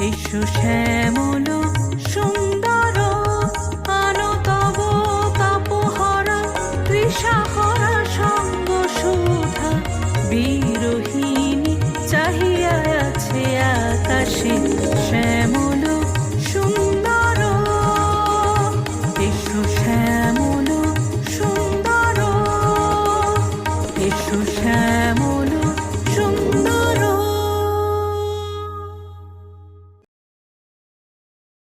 এসো শ্যামল সুন্দর